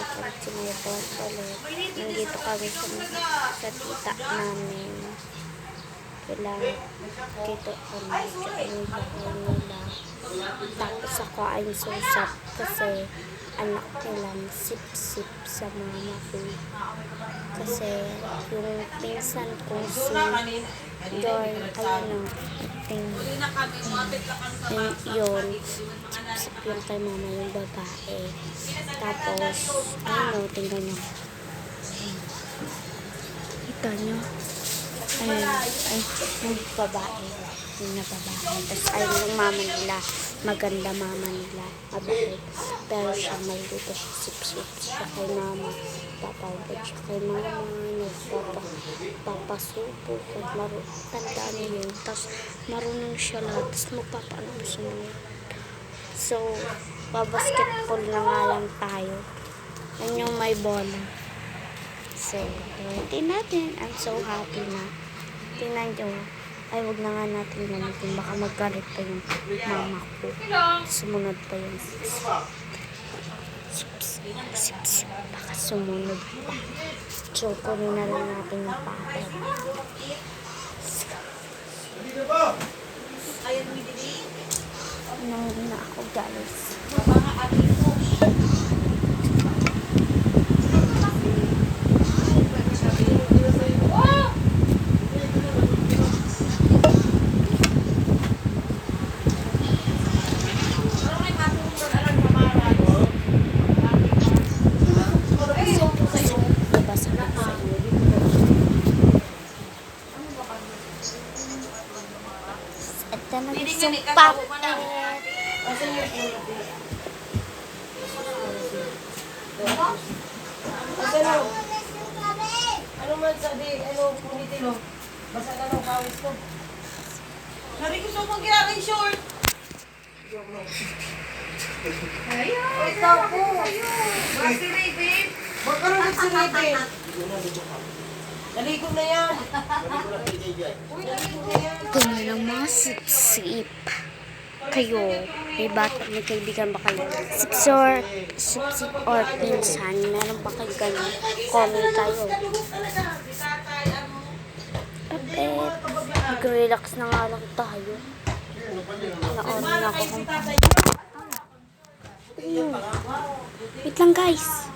balikan si Maya Port ulit. Nandito kami sa, sa tita namin. Kailangan dito kami sa yung bahay nila. Tapos ako ay susap kasi anak nila sip-sip sa mama ko. Kasi yung pinsan ko si Joy, ayun o, ting, yun, sip yung kay mama yung babae. Tapos, ayun o, tingnan nyo. Kita nyo? Ayun, ay, yung babae. Yung na babae. Tapos, ayun yung mama nila. Maganda mama nila. Mabait. Pero siya, maldito siya. Sip-sip siya kay mama. Papagod siya kay mama. Nagpapa, papasubo. Kung maru, tandaan niyo yun. Tapos, marunong siya lahat. Tapos, magpapaano sa mga. So, babasketball na nga lang tayo. Yan yung may bola. So, gawin natin. I'm so happy na. Tingnan nyo. Ay, wag na nga natin gamitin. Baka magkalit pa yung mama ko. Sumunod pa yung sips. Sips, sips. Baka sumunod pa. So, kunin na lang natin yung paper. Nangin na ako, guys. Diba sabi ko sa inyo? Ito na isang paper. Ano? Ano man sabi, ano, punitin mo? Basta ka ng kawis ko. Sabi ko sa mga kaya short. Ayaw! Ikaw po! Basi rin, babe! Ba't ka rin yan! Uy, naligo na yan! Kung lang mga sip-sip kayo, may bata, may kaibigan ba kayo? Sips or, sip-sip or pinsan, meron ba kayo ganun? Comment kayo. Kapit, mag-relax na nga lang tayo. Naon na ako. Wait lang guys.